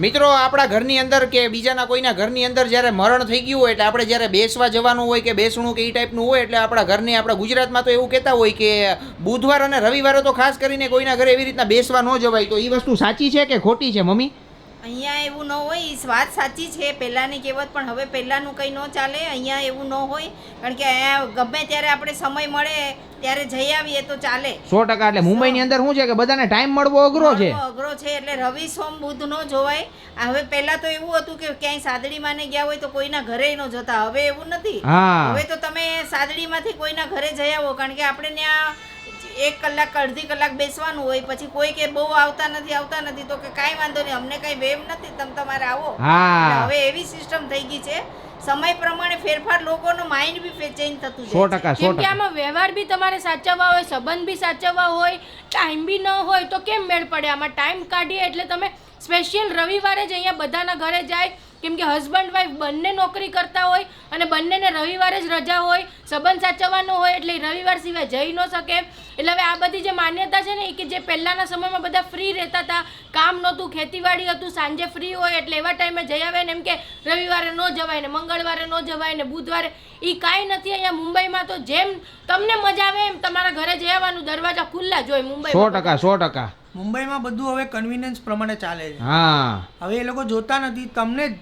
મિત્રો, આપણા ઘરની અંદર કે બીજાના કોઈના ઘરની અંદર જ્યારે મરણ થઈ ગયું હોય, એટલે આપણે જ્યારે બેસવા જવાનું હોય કે બેસણું કે એ ટાઈપનું હોય, એટલે આપણા ઘરની, આપણા ગુજરાતમાં તો એવું કહેતા હોય કે બુધવાર અને રવિવારે તો ખાસ કરીને કોઈના ઘરે એવી રીતના બેસવા ન જવાય. તો એ વસ્તુ સાચી છે કે ખોટી છે, મમ્મી? અહીંયા એવું ન હોય વાત સાચી છે પહેલાંની કહેવત પણ હવે પહેલાંનું કંઈ ન ચાલે અહીંયા એવું ન હોય. કારણ કે અહીંયા ગમે ત્યારે આપણે સમય મળે ત્યારે જઈ આવીએ તો ચાલે. સો ટકા એટલે મુંબઈની અંદર શું છે કે બધાને ટાઈમ મળવો અઘરો છે? અઘરો છે એટલે રવિ સોમ બુધ ન જોવાય. હવે પહેલા તો એવું હતું કે ક્યાંય સાદડીમાં ને ગયા હોય તો કોઈના ઘરે ન જતા હવે એવું નથી. હવે તો તમે સાદડીમાંથી કોઈના ઘરે જઈ આવો કારણ કે આપણે ત્યાં એક કલાક અડધી કલાક બેસવાનું હોય પછી કોઈ કે બહુ આવતા નથી આવતા નથી તો કે કાંઈ વાંધો નહીં અમને કાંઈ વેમ નથી તમે તમારે આવો. હવે એવી સિસ્ટમ થઈ ગઈ છે. સમય પ્રમાણે ફેરફાર લોકોનું માઇન્ડ બી ચેન્જ થતું સો છે. ટકા સો કેમ કે ટકા. આમાં વ્યવહાર બી તમારે સાચવવા હોય સંબંધ બી સાચવવા હોય ટાઈમ બી ન હોય તો કેમ મેળ પડે? આમાં ટાઈમ કાઢીએ એટલે તમે સ્પેશિયલ રવિવારે જ અહીંયા બધાના ઘરે જાય કેમ કે હસબન્ડ વાઈફ બંને નોકરી કરતા હોય અને બંનેને રવિવારે જ રજા હોય, સંબંધ સાચવવાનો હોય એટલે રવિવાર સિવાય જઈ ન શકે. એટલે હવે આ બધી જે માન્યતા છે ને કે જે પહેલાંના સમયમાં બધા ફ્રી રહેતા હતા, કામ નહોતું, ખેતીવાડી હતું, સાંજે ફ્રી હોય એટલે એવા ટાઈમે જઈ આવે ને એમ કે રવિવારે ન જવાય ને મંગળવારે ન જવાય ને બુધવારે. એ કાંઈ નથી અહીંયા મુંબઈમાં તો જેમ તમને મજા આવે એમ તમારા ઘરે જઈ આવવાનું, દરવાજા ખુલ્લા જ હોય મુંબઈ સો ટકા સો ટકા. મુંબઈમાં બધું હવે કન્વિનિયન્સ પ્રમાણે ચાલે છે. હા. હવે એ લોકો જોતા નથી. તમને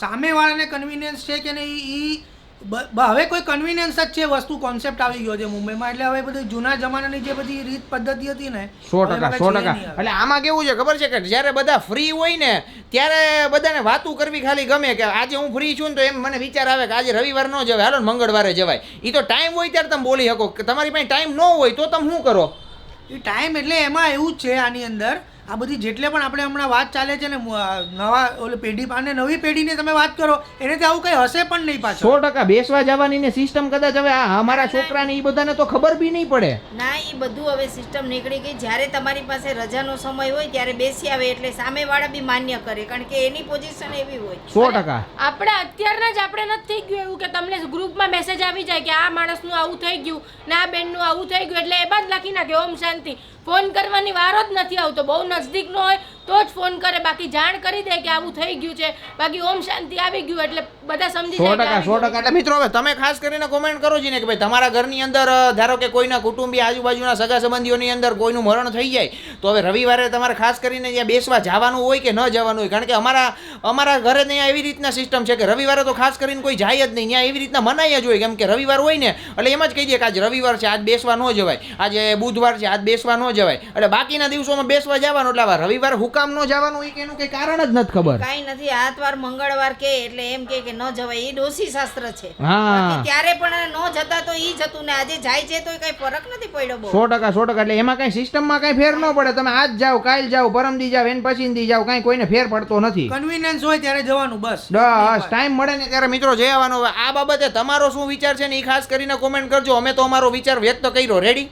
સામેવાળાને કન્વિનિયન્સ છે કે નહીં એ હવે કોઈ કન્વિનિયન્સ જ છે વસ્તુ કોન્સેપ્ટ આવી ગયો છે મુંબઈમાં. એટલે હવે બધી જૂના જમાનાની જે બધી રીત પદ્ધતિ હતી ને સો ટકા સો ટકા. એટલે આમાં કેવું છે ખબર છે કે જ્યારે બધા ફ્રી હોય ને ત્યારે બધાને વાતું કરવી ખાલી ગમે કે આજે હું ફ્રી છું ને તો એમ મને વિચાર આવે કે આજે રવિવાર ન જવાય હાલો મંગળવારે જવાય. એ તો ટાઈમ હોય ત્યારે તમે બોલી શકો. કે તમારી પાસે ટાઈમ ન હોય તો તમે શું કરો? ટાઈમ એટલે એમાં એવું જ છે આની અંદર આ બધી જેટલે પણ આપણે હમણાં વાત ચાલે છે ને નવા ઓલી પેઢી અને નવી પેઢીને તમે વાત કરો એને તો આવું કંઈ હશે પણ નહીં પાછું સો ટકા બેસવા જવાની ને સિસ્ટમ કદાચ હવે આ અમારા છોકરાને એ બધાને તો ખબર બી નહીં પડે. ના એ બધું હવે સિસ્ટમ નીકળી ગઈ. જ્યારે તમારી પાસે રજાનો સમય હોય ત્યારે બેસી આવે એટલે સામેવાળા બી માન્ય કરે કારણ કે એની પોઝિશન એવી હોય. સો ટકા. આપણે અત્યારના જ આપણે નથી થઈ ગયું એવું કે તમને ગ્રુપમાં મેસેજ આવી જાય કે આ માણસનું આવું થઈ ગયું ને આ બેનનું આવું થઈ ગયું એટલે એ બાદ લખી નાખે ઓમ શાંતિ. ફોન કરવાની વારો જ નથી આવતો. બહુ નજદીકનો હોય તો જ ફોન કરે બાકી જાણ કરી દે કે આવું થઈ ગયું છે. બાકી ઓમ શાંતિ આવી ગયું એટલે બધા સમજી સો જાય ટકા સો ટકા. એટલે મિત્રો હવે તમે ખાસ કરીને કોમેન્ટ કરો છો ને કે ભાઈ તમારા ઘરની અંદર ધારો કે કોઈના કુટુંબી આજુબાજુના સગા સંબંધીઓની અંદર કોઈનું મરણ થઈ જાય તો હવે રવિવારે તમારે ખાસ કરીને ત્યાં બેસવા જવાનું હોય કે ન જવાનું હોય? કારણ કે અમારા અમારા ઘરે ત્યાં એવી રીતના સિસ્ટમ છે કે રવિવારે તો ખાસ કરીને કોઈ જાય જ નહીં. ત્યાં એવી રીતના મનાય જ હોય કેમ કે રવિવાર હોય ને એટલે એમ જ કહી દે કે આજ રવિવાર છે આજ બેસવા ન જવાય. આજે બુધવાર છે આજ બેસવા ન જવાય. એટલે બાકીના દિવસોમાં બેસવા જવાનું એટલે આવા રવિવાર હુકામ ન જવાનું કે એનું કંઈ કારણ જ નથી ખબર. કઈ નથી આતવાર મંગળવાર કે એટલે એમ કે કે ન જવાય એ ડોસી શાસ્ત્ર છે. હા. ત્યારે પણ ન જતા તો ઈ જતું ને આજે જાય છે તો કઈ ફરક નથી પડ્યો બહુ. સો ટકા સો ટકા એટલે એમાં કઈ સિસ્ટમમાં કઈ ફેર ન પડે. તમે આજ જાવ કાલ જાઓ પરમદી જાવ એન પછી દી જાઓ કઈ કોઈને ફેર પડતો નથી. કન્વીનિયન્સ હોય ત્યારે જવાનું બસ. બસ ટાઈમ મળે ને ત્યારે મિત્રો જઈ આવવાનો. આ બાબતે તમારો શું વિચાર છે ને એ ખાસ કરીને કોમેન્ટ કરજો. અમે તો અમારો વિચાર વ્યક્ત કર્યો. રેડી